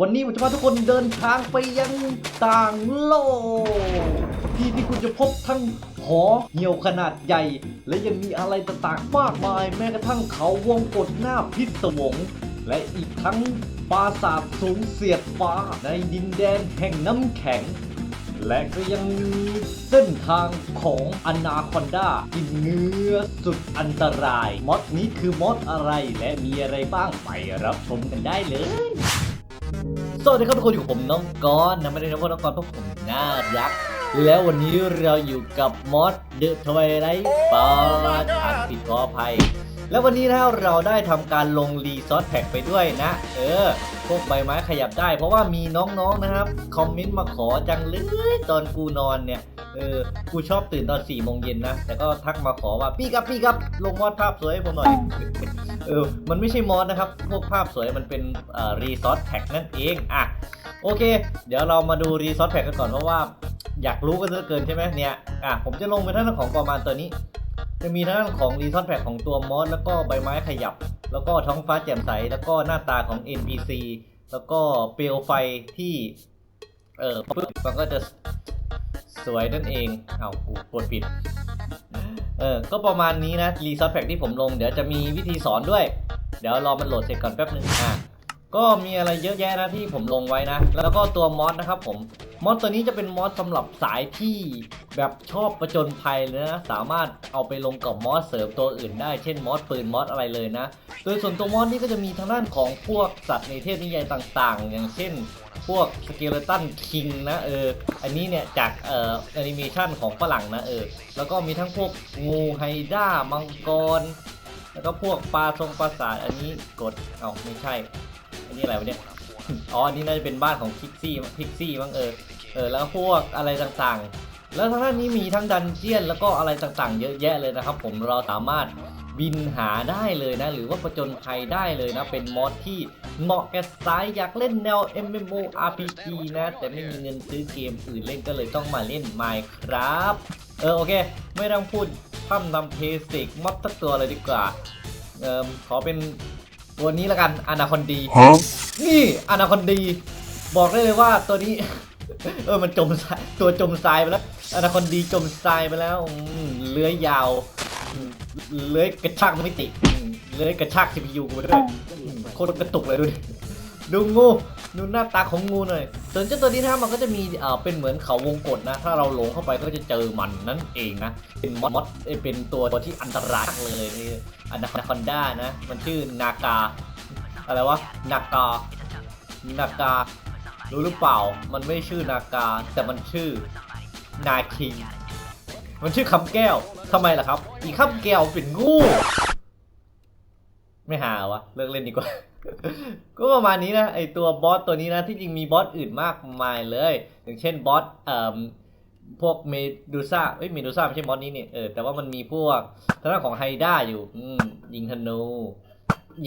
วันนี้ผมจะพาทุกคนเดินทางไปยังต่างโลก ที่ที่คุณจะพบทั้งหอเหี่ยวขนาดใหญ่ และยังมีอะไรต่างๆมากมาย แม้กระทั่งเขาวงกฏหน้าพิศวง และอีกทั้งปราสาทสูงเสียดฟ้าในดินแดนแห่งน้ำแข็ง และก็ยังมีเส้นทางของอนาคอนดาที่เงื้อสุดอันตรายมอดนี้คือมอดอะไรและมีอะไรบ้างไปรับชมกันได้เลย สวัสดีครับทุกคนอยู่กับผมน้องกอนนะไม่ได้นะว่าน้องกอนเพราะผมน่ารัก แล้ววันนี้เราอยู่กับมอสเดอะทวายไลท์ปาดอัดผิดขออภัย แล้ววันนี้นะเราได้ทำการลงรีซอสแพ็กไปด้วยนะ เออ พวกใบไม้ขยับได้ เพราะว่ามีน้องๆนะครับ คอมเมนต์มาขอจังเลยตอนกูนอนเนี่ย เออ กูชอบตื่นตอน4ี่โมงเย็นนะ แต่ก็ทักมาขอว่าพี่ครับพี่ครับ ลงมอดภาพสวยให้ผมหน่อย เออ มันไม่ใช่มอสนะครับ พวกภาพสวยมันเป็นรีซอสแพ็กนั่นเอง อะ โอเค เดี๋ยวเรามาดูรีซอสแพ็กกันก่อนเพราะว่าอยากรู้กันเหลือเกินใช่ไหมเนี่ย อะ ผมจะลงไปท่านของประมาณตัวนี้ จะมีทั้งของรีซอสแพ็กของตัวมอสแล้วก็ใบไม้ขยับ แล้วก็ท้องฟ้าแจ่มใส แล้วก็หน้าตาของ NPC แล้วก็เปลวไฟที่ เออปึ๊บมันก็จะสวยนั่นเอง เอากูกดผิด เออ ก็ประมาณนี้นะรีซอสแพ็กที่ผมลง เดี๋ยวจะมีวิธีสอนด้วย เดี๋ยวรอมันโหลดเสร็จก่อนแป๊บนึงอะก็มีอะไรเยอะแยะนะที่ผมลงไว้นะ แล้วก็ตัวมอสนะครับผม มอสตัวนี้จะเป็นมอสสำหรับสายที่ แบบชอบประจนภัยเลยนะสามารถเอาไปลงกับมอสเสริมตัวอื่นได้เช่นมอสปืนมอสอะไรเลยนะ โดยส่วนตัวมอสนี่ก็จะมีทางด้านของพวกสัตว์ในเทพนิยายต่างๆ อย่างเช่นพวกสเกเลตันคิงนะเออ อันนี้เนี่ยจากเอ่อแอนิเมชันของฝรั่งนะเออ แล้วก็มีทั้งพวกงูไฮด้ามังกร แล้วก็พวกปลาทรงปราสาทอันนี้กด เอาไม่ใช่ อันนี้อะไรวะเนี่ย อ๋อ อันนี้น่าจะเป็นบ้านของพิกซี่พิกซี่มั้งเออ เออ แล้วพวกอะไรต่างๆ แล้วทางด้านนี้มีทั้งดันเจียนแล้วก็อะไรต่างๆ เยอะแยะเลยนะครับ ผมเราสามารถบินหาได้เลยนะ หรือว่าประจนภัยได้เลยนะ เป็นมอดที่เหมาะแก่สายอยากเล่นแนว MMORPG นะ แต่ไม่มีเงินซื้อเกมอื่นเล่นก็เลยต้องมาเล่น Minecraft เออโอเค ไม่ต้องพูดพร่ำนำเพสิกมอดสักตัวเลยดีกว่า เออขอเป็นตัวนี้ละกันอนาคอนดี Huh? นี่อนาคอนดี บอกได้เลยว่าตัวนี้ เออมันจมทรายตัวจมทรายไปแล้ว อนาคอนดีจมทรายไปแล้วอืมเลื้อยยาวอืมเลื้อยกระชากมิติอืมเลื้อยกระชาก CPU กูไปด้วยอืมโคตรกระตุกเลยดูดิดูงูดูหน้าตาของงูหน่อยส่วนเจ้าตัวนี้นะครับมันก็จะมีเอ่อเป็นเหมือนเขาวงกฏนะ ถ้าเราหลงเข้าไปก็จะเจอมันนั่นเองนะ เป็นมอสมอสเอ้ยเป็นตัวที่อันตรายเลยนี่อนาคอนด้านะ มันชื่อนากา อะไรวะนากา นากา รู้หรือเปล่า มันไม่ชื่อนากา แต่มันชื่อ นาคิง มันชื่อคำแก้วทำไมล่ะครับ อีคำแก้วเป็นงูไม่หาวะเลิกเล่นดีกว่า ก็ประมาณนี้นะไอตัวบอสตัวนี้นะที่จริงมีบอสอื่นมากมายเลย อย่างเช่นบอสเอ่อพวกเมดูซ่าเอ้ยเมดูซ่าไม่ใช่บอสนี้นี่เออแต่ว่ามันมีพวกทางด้านของไฮด้าอยู่อืมยิงธนู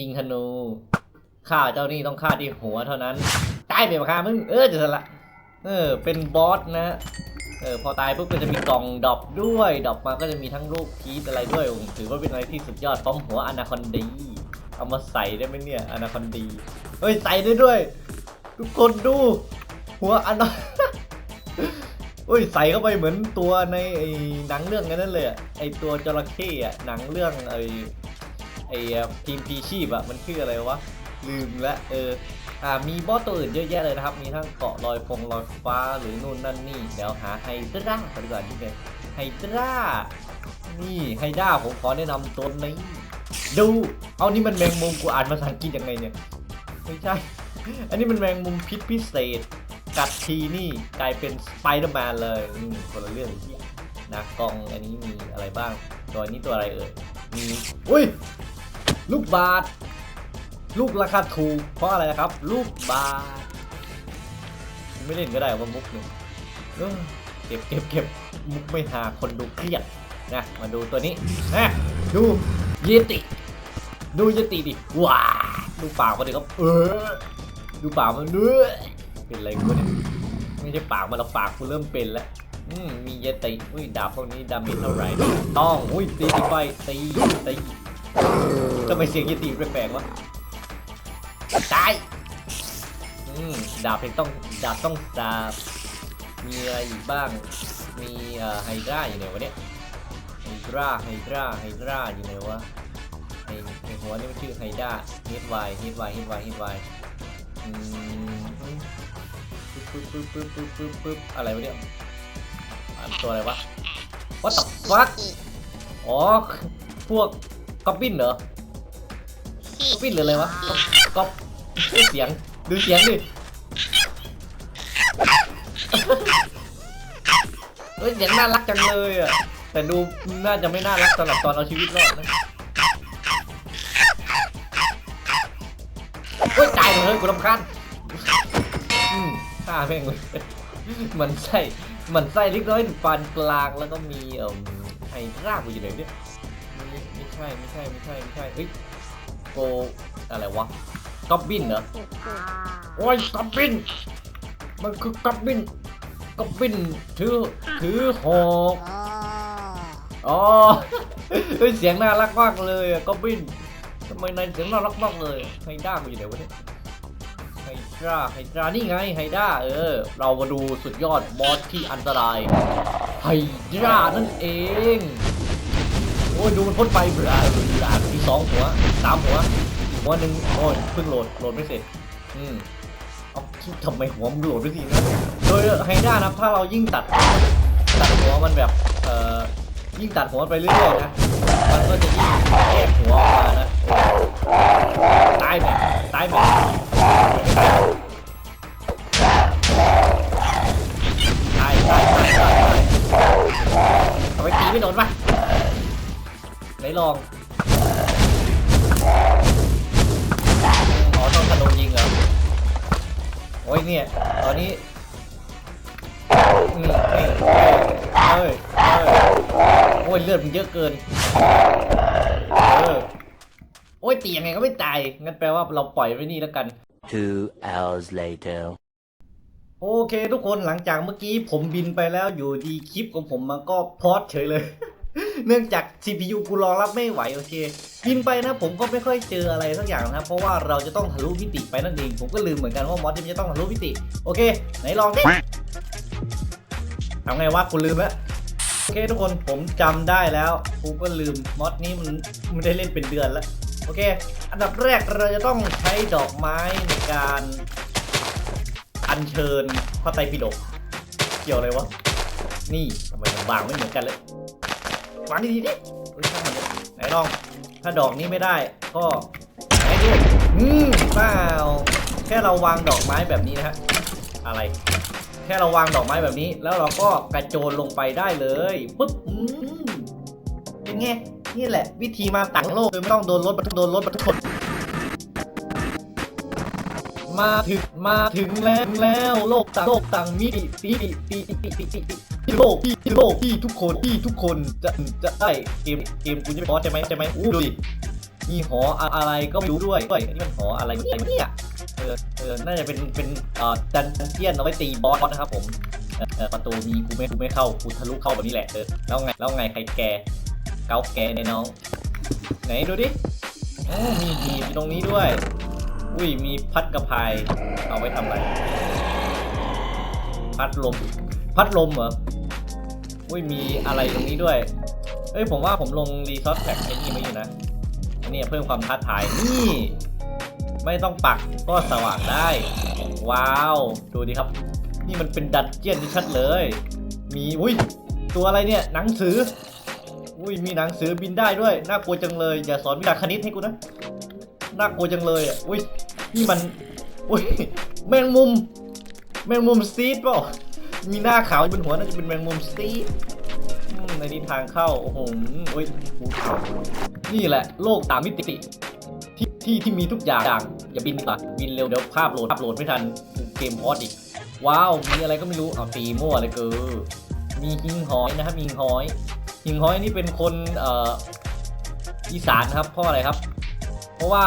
ยิงธนูฆ่าเจ้านี่ต้องฆ่าที่หัวเท่านั้นตายไปมาฆ่ามึงเออจะสละเออเป็นบอสนะ เออพอตายปุ๊บก็จะมีกล่องดอปด้วยดอปมาก็จะมีทั้งรูปพีชอะไรด้วยผมถือว่าเป็นอะไรที่สุดยอดพร้อมหัวอนาคอนดีเอามาใส่ได้ไหมเนี่ยอนาคอนดีเฮ้ยใส่ได้ด้วย ทุกคนดู หัวอนาเฮ้ยใส่เข้าไปเหมือนตัวในไอ้หนังเรื่องนั้นเลยอะไอตัวจระเข้อะหนังเรื่องไอไอทีมพีชีพอะมันชื่ออะไรวะลืมละเออ มีบอสตัวอื่นเยอะแยะเลยนะครับ มีทั้งเกาะลอยฟงลอยฟ้าหรือนู่นนั่นนี่เดี๋ยวหาไฮดราก่อนดีกว่าที่เป็นไฮดรานี่ไฮดราผมขอแนะนำตัวนี้ดู เอานี่มันแมงมุมกูอ่านภาษาอังกฤษยังไงเนี่ย ไม่ใช่ อันนี้มันแมงมุมพิษพิเศษ กัดทีนี่กลายเป็นสไปเดอร์แมนเลยอืมคนละเรื่องที่นะกองอันนี้มีอะไรบ้าง ตัวนี้ตัวอะไรเอ่ย มี อุ้ย ลูกบาท ลูกราคาถูกเพราะอะไรนะครับ ลูกบาทไม่เล่นก็ได้ว่ามุกเนี่ยเก็บเก็บเก็บมุกไม่หาคนดูเครียดนะมาดูตัวนี้นะดูเยติ ดูเยติดิว้าดูปากมันดิครับเออดูปากมันด้วยเป็นอะไรกูเนี่ยไม่ใช่ปากมันหรอกปากกูเริ่มเป็นแล้วอืมมีเยติอุ้ยดาบพวกนี้ดาเมจเท่าไหร่ต้องอุ้ยตีตีไปตีตีทำไมเสียงเยติแปลกๆวะ ตายอืมดาบเพชรต้องดาบต้องดาบมีอะไรอีกบ้าง มีไฮดราอยู่ไหนวะเนี่ยไฮดราไฮดราไฮดราอยู่ไหนวะไฮไฮหัวนี่มันชื่อไฮดราเฮดไวเฮดไวเฮดไวเฮดไวอืมปึ๊บปึ๊บปึ๊บปึ๊บปึ๊บปึ๊บอะไรวะเนี่ยอ่านตัวอะไรวะ What the fuck อ๋อ พวกก๊อบบินเหรอ ก๊อบบินหรืออะไรวะก๊อบก๊อบดูเสียง ดูเสียงดิ เฮ้ยเสียงน่ารักจังเลยอะ แต่ดูน่าจะไม่น่ารักสำหรับตอนเอาชีวิตรอดนะเฮ้ยตายเลยกูรำคาญอืมฆ่าแม่งเลยมือนไส้มือนไส้เล็กน้อยถึงปานกลางแล้วก็มีเอ่อไอ้รากอยู่ไหนเนี่ยไม่ไม่ใช่ไม่ใช่ไม่ใช่ไม่ใช่เฮ้ย โกอะไรวะก๊อบบินเหรอโอ้ยก๊อบบิน มันคือก๊อบบินก๊อบบินถือถือหอกอ๋อเฮ้ยเสียงน่ารักมากเลยอะก๊อบบินทำไมนายเสียงน่ารักมากเลยไฮด้ามันอยู่ไหนวะเนี่ยไฮดราไฮดรานี่ไงไฮดราเออ เรามาดูสุดยอดบอสที่อันตรายไฮดรานั่นเอง โอ้ยดูมันพ่นไปเบื่อเบื่อมี สองหัวสามหัว หัวหนึ่งโอ้ยเพิ่งโหลดโหลดไม่เสร็จ อืมเอาทำไมหัวมันโหลดไม่ทีนะโดยไฮดรานะถ้าเรายิ่งตัดตัดหัวมันแบบเอ่อยิ่งตัดหัวไปเรื่อยๆนะมันก็จะยิ่งแยกหัวออกมานะตายแบบตายแบบตายตายตายตายตายเอาไปตีไม่โดนปะไหนลอง ยเนี่ย ตอนนี้นี่นี่เอ้ยเอ้ยโอ้ยเลือดมันเยอะเกิน เออ โอ้ยตียังไงก็ไม่ตาย งั้นแปลว่าเราปล่อยไว้นี่แล้วกัน Two hours later. โอเคทุกคนหลังจากเมื่อกี้ผมบินไปแล้วอยู่ดีคลิปของผมมันก็พอดเฉยเลย เนื่องจาก CPU กูรองรับไม่ไหวโอเคบินไปนะผมก็ไม่ค่อยเจออะไรสักอย่างนะครับเพราะว่าเราจะต้องทะลุมิติไปนั่นเอง ผมก็ลืมเหมือนกันว่ามอสที่มันจะต้องทะลุมิติ โอเค ไหนลองดิทำไงวะกูลืมแล้วโอเคทุกคนผมจำได้แล้วกูก็ลืมมอดนี้มันไม่ได้เล่นเป็นเดือนแล้วโอเค อันดับแรกเราจะต้องใช้ดอกไม้ในการอัญเชิญพระไตรปิฎกเกี่ยวอะไรวะนี่ทำไมมันวางไม่เหมือนกันเลย วางดีๆดิเฮ้ยช่างมันเลยไหนลอง ถ้าดอกนี้ไม่ได้ ก็ไหนดูอืมเปล่าแค่เราวางดอกไม้แบบนี้นะฮะ อะไร แค่เราวางดอกไม้แบบนี้ แล้วเราก็กระโจนลงไปได้เลยปุ๊บอืมเป็นไงนี่แหละ วิธีมาต่างโลกโดยไม่ต้องโดนรถบรรทุกโดนรถบรรทุกมาถึงมาถึงแล้วแล้วโลกต่างโลกต่างมิติปีปีปีปีปีปี ปีโลกพี่โลกพี่ทุกคนพี่ทุกคนจะจะได้เกมเกมคุณจะไม่พอใช่ไหมใช่ไหมอู้ดูดิมีหออะไรก็ไม่รู้ด้วยด้วยนี่มันหออะไรเนี่ยเออเออน่าจะเป็นเป็นเอ่อดันเจียนเอาไว้ตีบอสนะครับผมเออประตูมีกูไม่กูไม่เข้ากูทะลุเข้าแบบนี้แหละเออแล้วไงแล้วไงใครแกเกาแกในน้อง ไหนดูดิโอ้มีหีบตรงนี้ด้วย อุ้ยมีพัดกระพายเอาไว้ทำอะไร พัดลม พัดลมเหรอ อุ้ยมีอะไรตรงนี้ด้วย เอ้ยผมว่าผมลงรีซอสแพ็กไอ้นี่มาอยู่นะอันนี้เพิ่มความท้าทายนี่ ไม่ต้องปักก็สว่างได้ ว้าว ดูดิครับ นี่มันเป็นดันเจียนที่ชัดเลย มีอุ้ยตัวอะไรเนี่ยหนังสืออุ้ยมีหนังสือบินได้ด้วยน่ากลัวจังเลย อย่าสอนวิชาคณิตให้กูนะน่ากลัวจังเลยอะอุ้ยนี่มันอุ้ยแมงมุม แมงมุมซีดเปล่า มีหน้าขาวบนหัวน่าจะเป็นแมงมุมซีในนี้ทางเข้า โอ้โหอุ้ยภูเขานี่แหละ โลกตามมิติ ที่ที่ที่มีทุกอย่าง อย่าบินดีกว่าบินเร็วเดี๋ยวภาพโหลดภาพโหลดไม่ทัน เกมพอดอีก ว้าว มีอะไรก็ไม่รู้ เอาตีมั่วเลยเกอมีหิงหอยนะครับหิงหอยหิงหอยนี่เป็นคนเอ่ออีสานครับเพราะอะไรครับ เพราะว่า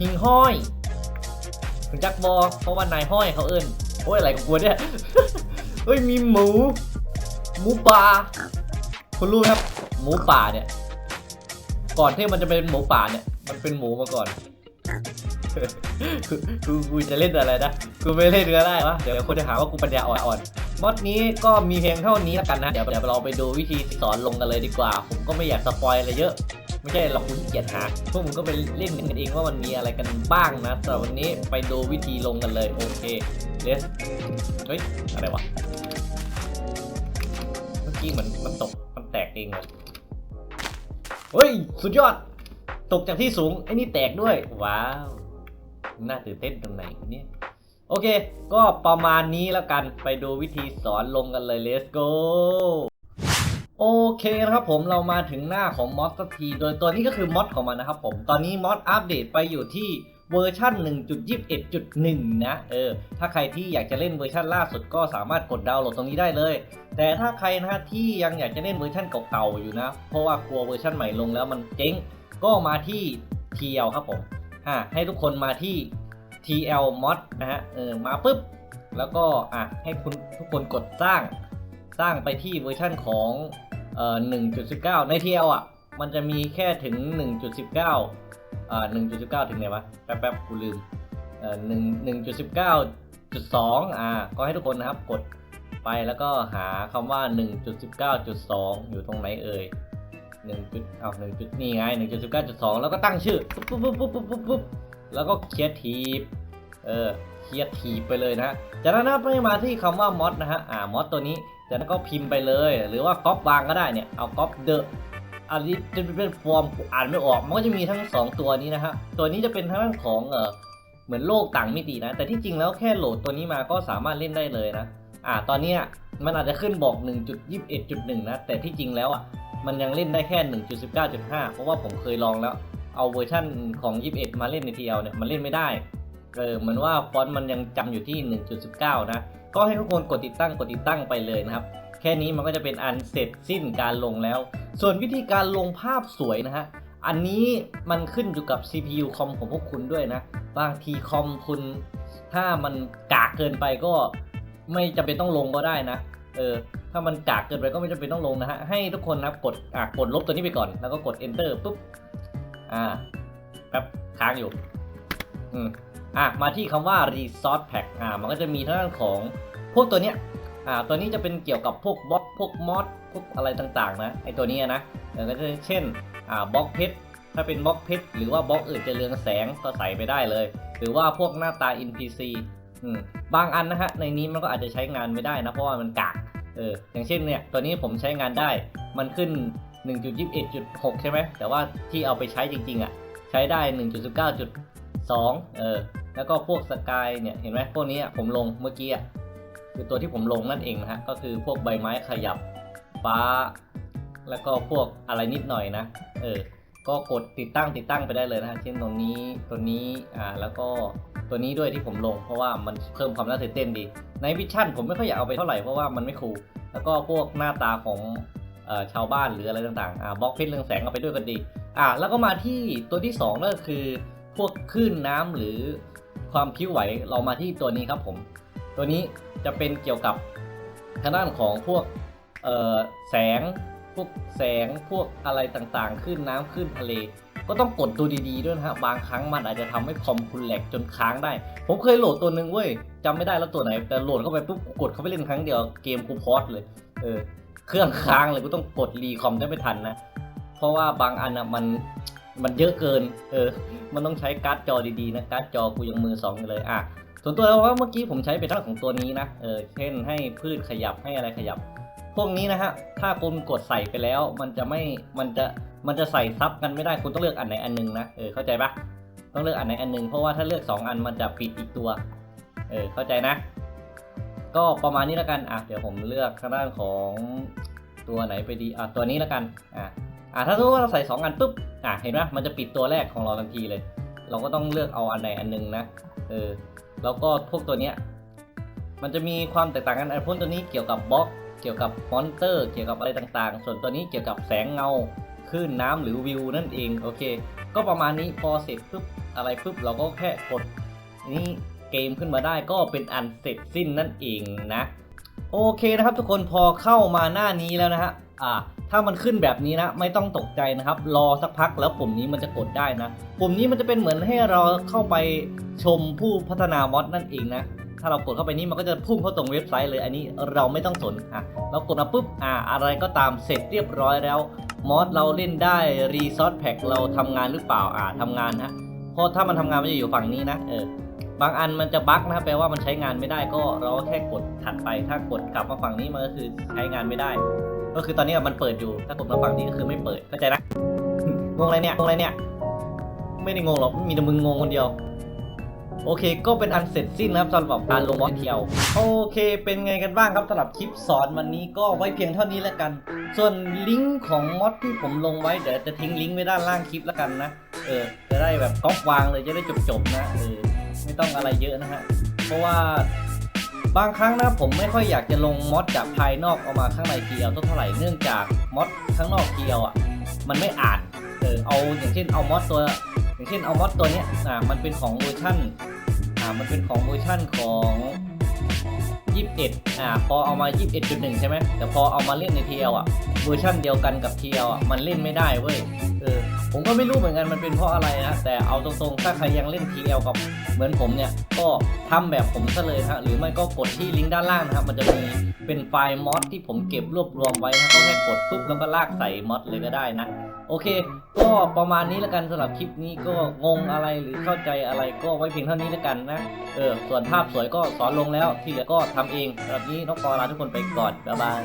หิงห้อยคุณจักบอเพราะว่านายห้อยเขาเอิ้น โอ้ยอะไรกับกูเนี่ยเฮ้ยมีหมู หมูป่าคุณรู้ครับ หมูป่าเนี่ย ก่อนที่มันจะเป็นหมูป่าเนี่ย มันเป็นหมูมาก่อนกูกูจะเล่นอะไรนะกูไม่เล่นก็ได้วะเดี๋ยวคนจะหาว่ากูปัญญาอ่อนๆมอดนี้ก็มีเพียงเท่านี้แล้วกันนะ เดี๋ยวเดี๋ยวเราไปดูวิธีสอนลงกันเลยดีกว่า ผมก็ไม่อยากสปอยอะไรเยอะ ไม่ใช่หรอกคุณเกียจหาพวกมึงก็ไปเล่นกันเองว่ามันมีอะไรกันบ้างนะแต่วันนี้ไปดูวิธีลงกันเลยโอเค เลสเฮ้ย อะไรวะ เมื่อกี้เหมือนมันตก มันแตกเองเลยเฮ้ย สุดยอด ตกจากที่สูง ไอ้นี่แตกด้วย ว้าว น่าตื่นเต้นตรงไหนเนี่ยโอเค ก็ประมาณนี้แล้วกัน ไปดูวิธีสอนลงกันเลย let's go โอเคนะครับผมเรามาถึงหน้าของมอสักที โดยตัวนี้ก็คือมอดของมันนะครับผม ตอนนี้มอดอัปเดตไปอยู่ที่ เวอร์ชัน1.21.1 นะ เออ ถ้าใครที่อยากจะเล่นเวอร์ชันล่าสุดก็สามารถกดดาวน์โหลดตรงนี้ได้เลย แต่ถ้าใครนะฮะที่ยังอยากจะเล่นเวอร์ชันเก่าๆอยู่นะ เพราะว่ากลัวเวอร์ชันใหม่ลงแล้วมันเจ๊ง ก็มาที่ TL ครับผม อ่า ให้ทุกคนมาที่ TL mod นะฮะ เออ มาปุ๊บ แล้วก็ อะ ให้คุณทุกคนกดสร้าง สร้างไปที่เวอร์ชันของ เอ่อ 1.19 ใน TL อะ มันจะมีแค่ถึง 1.19 อ่า1.19ถึงไหนวะ แป๊บๆกูลืมเอ่อ1 1.19.2อ่า ก็ให้ทุกคนนะครับกดไปแล้วก็หาคำว่า 1.19.2 อยู่ตรงไหนเอ่ยหนึ่งจุดเอาหนึ่งจุดนี่ไงหนึ่งจุดสิบเก้าจุดสองแล้วก็ตั้งชื่อปุ๊บปุ๊บปุ๊บปุ๊บปุ๊บปุ๊บแล้วก็เคลียร์ทีบเออเคลียร์ทีบไปเลยนะฮะจากนั้นนะครับไม่มาที่คำว่ามอดนะฮะ อ่ามอดตัวนี้จากนั้นก็พิมพ์ไปเลย หรือว่าก๊อปวางก็ได้เนี่ย เอาก๊อปเดอะ อันนี้จะเป็นฟอร์มอ่านไม่ออก มันก็จะมีทั้งสองตัวนี้นะฮะตัวนี้จะเป็นทางด้านของเออเหมือนโลกต่างมิตินะ แต่ที่จริงแล้วแค่โหลดตัวนี้มาก็สามารถเล่นได้เลยนะ อ่า ตอนนี้มันอาจจะขึ้นบอก 1.21.1 นะ แต่ที่จริงแล้วอะ มันยังเล่นได้แค่ 1.19.5 เพราะว่าผมเคยลองแล้ว เอาเวอร์ชั่นของ 21 มาเล่นใน TL เนี่ย มันเล่นไม่ได้ เออ เหมือนว่าฟอนต์มันยังจำอยู่ที่ 1.19 นะ ก็ให้ทุกคนกดติดตั้ง กดติดตั้งไปเลยนะครับ แค่นี้มันก็จะเป็นอันเสร็จสิ้นการลงแล้ว ส่วนวิธีการลงภาพสวยนะฮะ อันนี้มันขึ้นอยู่กับ CPU คอมของพวกคุณด้วยนะ บางทีคอมคุณ ถ้ามันกากเกินไปก็ไม่จำเป็นต้องลงก็ได้นะ เออ ถ้ามันกากเกินไปก็ไม่จำเป็นต้องลงนะฮะ ให้ทุกคนนะครับกด อะ กดลบตัวนี้ไปก่อน แล้วก็กด enter ปุ๊บ อ่าแป๊บค้างอยู่ อืมอะ มาที่คำว่า resource pack อ่า มันก็จะมีทางด้านของพวกตัวเนี้ย อ่าตัวนี้จะเป็นเกี่ยวกับพวกบล็อกพวกมอดพวกอะไรต่างๆนะไอตัวนี้นะเออก็จะเช่นอ่าบล็อกเพชรถ้าเป็นบล็อกเพชรหรือว่าบล็อกอื่นจะเรืองแสงก็ใส่ไปได้เลย หรือว่าพวกหน้าตา NPC อืมบางอันนะฮะในนี้มันก็อาจจะใช้งานไม่ได้นะเพราะว่ามันกากเอออย่างเช่นเนี่ยตัวนี้ผมใช้งานได้มันขึ้น 1.21.6 ใช่ไหมแต่ว่าที่เอาไปใช้จริงๆอะใช้ได้ 1.19.2 เออแล้วก็พวกสกายเนี่ยเห็นไหมพวกนี้อะผมลงเมื่อกี้อะ คือตัวที่ผมลงนั่นเองนะฮะก็คือพวกใบไม้ขยับฟ้า แล้วก็พวกอะไรนิดหน่อยนะเออก็กดติดตั้งติดตั้งไปได้เลยนะฮะเช่นตรงนี้ตัวนี้อ่าแล้วก็ตัวนี้ด้วยที่ผมลง เพราะว่ามันเพิ่มความน่าตื่นเต้นดี ในวิชั่นผมไม่ค่อยอยากเอาไปเท่าไหร่เพราะว่ามันไม่คูลแล้วก็พวกหน้าตาของออชาวบ้านหรืออะไรต่างๆอ่าบล็อกเพชรเรืองแสงเอาไปด้วยกันดีอ่าแล้วก็มาที่ตัวที่2นั่นก็คือพวกคลื่นน้ำหรือความพิ้วไหวเรามาที่ตัวนี้ครับผม ตัวนี้จะเป็นเกี่ยวกับทางด้านของพวกแสงพวกแสงพวกอะไรต่างๆคลื่นน้ำคลื่นทะเล ก็ต้องกดดูดีๆด้วยนะฮะบางครั้งมันอาจจะทำให้คอมคุณแหลกจนค้างได้ ผมเคยโหลดตัวหนึ่งเว้ยจำไม่ได้แล้วตัวไหน แต่โหลดเข้าไปปุ๊บกดเข้าไปเล่นครั้งเดียวเกมกูพอสเลยเออเครื่องค้างเลยกูต้องกดรีคอมได้ไม่ทันนะ เพราะว่าบางอันอะมันมันเยอะเกิน เออ มันต้องใช้การ์ดจอดีๆนะการ์ดจอกูยังมือสองอยู่เลยอะ ส่วนตัวเราว่าเมื่อกี้ผมใช้เป็นทั้งของตัวนี้นะ เออ เช่นให้พืชขยับให้อะไรขยับ พวกนี้นะฮะ ถ้าคุณกดใส่ไปแล้ว มันจะไม่ มันจะ มันจะใส่ซับกันไม่ได้ คุณต้องเลือกอันไหนอันหนึงนะ เออ เข้าใจปะต้องเลือกอันไหนอันหนึง เพราะว่าถ้าเลือกสองอันมันจะปิดอีกตัว เออ เข้าใจนะ ก็ประมาณนี้แล้วกัน อะ เดี๋ยวผมเลือกทางด้านของตัวไหนไปดี อะ ตัวนี้แล้วกัน อะ อะ ถ้าสมมติว่าเราใส่สองอันปุ๊บ อะ เห็นไหมมันจะปิดตัวแรกของเราทันทีเลย เราก็ต้องเลือกเอาอันไหนอันหนึงนะ เออ แล้วก็พวกตัวเนี้ยมันจะมีความแตกต่างกันไอพวกตัวนี้เกี่ยวกับบล็อก เกี่ยวกับมอนเตอร์ เกี่ยวกับอะไรต่างๆ ส่วนตัวนี้เกี่ยวกับแสงเงาคลื่นน้ำหรือวิวนั่นเองโอเค ก็ประมาณนี้พอเสร็จปุ๊บอะไรปุ๊บเราก็แค่กดนี่เกมขึ้นมาได้ก็เป็นอันเสร็จสิ้นนั่นเองนะ โอเคนะครับทุกคนพอเข้ามาหน้านี้แล้วนะฮะอ่า ถ้ามันขึ้นแบบนี้นะ ไม่ต้องตกใจนะครับ รอสักพักแล้วปุ่มนี้มันจะกดได้นะ ปุ่มนี้มันจะเป็นเหมือนให้เราเข้าไปชมผู้พัฒนามอดนั่นเองนะถ้าเรากดเข้าไปนี่มันก็จะพุ่งเข้าตรงเว็บไซต์เลย อันนี้เราไม่ต้องสนอะเรากดมาปุ๊บอ่าอะไรก็ตามเสร็จเรียบร้อยแล้วมอดเราเล่นได้รีซอสแพ็กเราทำงานหรือเปล่าอ่าทำงานฮะเพราะถ้ามันทำงานมันจะอยู่ฝั่งนี้นะเออบางอันมันจะบั๊กนะครับแปลว่ามันใช้งานไม่ได้ก็เราก็แค่กดถัดไปถ้ากดกลับมาฝั่งนี้มันก็คือใช้งานไม่ได้ ก็คือตอนนี้มันเปิดอยู่ ถ้ากดมาฝั่งนี้ก็คือไม่เปิดเข้าใจนะงงอะไรเนี่ยงงอะไรเนี่ย ไม่ได้งงหรอกมีแต่มึงงงคนเดียว โอเค ก็เป็นอันเสร็จสิ้นนะครับสำหรับการลงมอดเทียว โอเค เป็นไงกันบ้างครับสำหรับคลิปสอนวันนี้ก็ไว้เพียงเท่านี้แล้วกัน ส่วนลิงก์ของมอดที่ผมลงไว้เดี๋ยวจะทิ้งลิงก์ไว้ด้านล่างคลิปแล้วกันนะ เออ จะได้แบบก๊อปวางเลยจะได้จบๆนะ เออ ไม่ต้องอะไรเยอะนะฮะ เพราะว่า บางครั้งนะผมไม่ค่อยอยากจะลงมอดจากภายนอกเอามาข้างใน TL เท่าไหร่เนื่องจากมอดข้างนอก TL อะมันไม่อ่านเออเอาอย่างเช่นเอามอดตัว อย่างเช่นเอามอดตัวเนี้ยอ่ามันเป็นของเวอร์ชั่นอ่ามันเป็นของเวอร์ชั่นของ21อ่าพอเอามา 21.1 ใช่ไหมแต่พอเอามาเล่นใน TL อะเวอร์ชั่นเดียวกันกับ TL อะมันเล่นไม่ได้เว้ยเออ ผมก็ไม่รู้เหมือนกันมันเป็นเพราะอะไรนะแต่เอาตรงๆถ้าใครยังเล่น TL กับเหมือนผมเนี่ยก็ทำแบบผมซะเลยฮะหรือไม่ก็กดที่ลิงก์ด้านล่างนะครับมันจะมีเป็นไฟล์มอดที่ผมเก็บรวบรวมไว้นะก็แค่กดปุ๊บแล้วก็ลากใส่มอดเลยก็ได้นะโอเค ก็ประมาณนี้แล้วกันสำหรับคลิปนี้ก็งงอะไรหรือเข้าใจอะไรก็ไว้เพียงเท่านี้แล้วกันนะเออส่วนภาพสวยก็สอนลงแล้วที่เหลือก็ทำเองสำหรับนี้น้องปอลาทุกคนไปก่อนบ๊ายบาย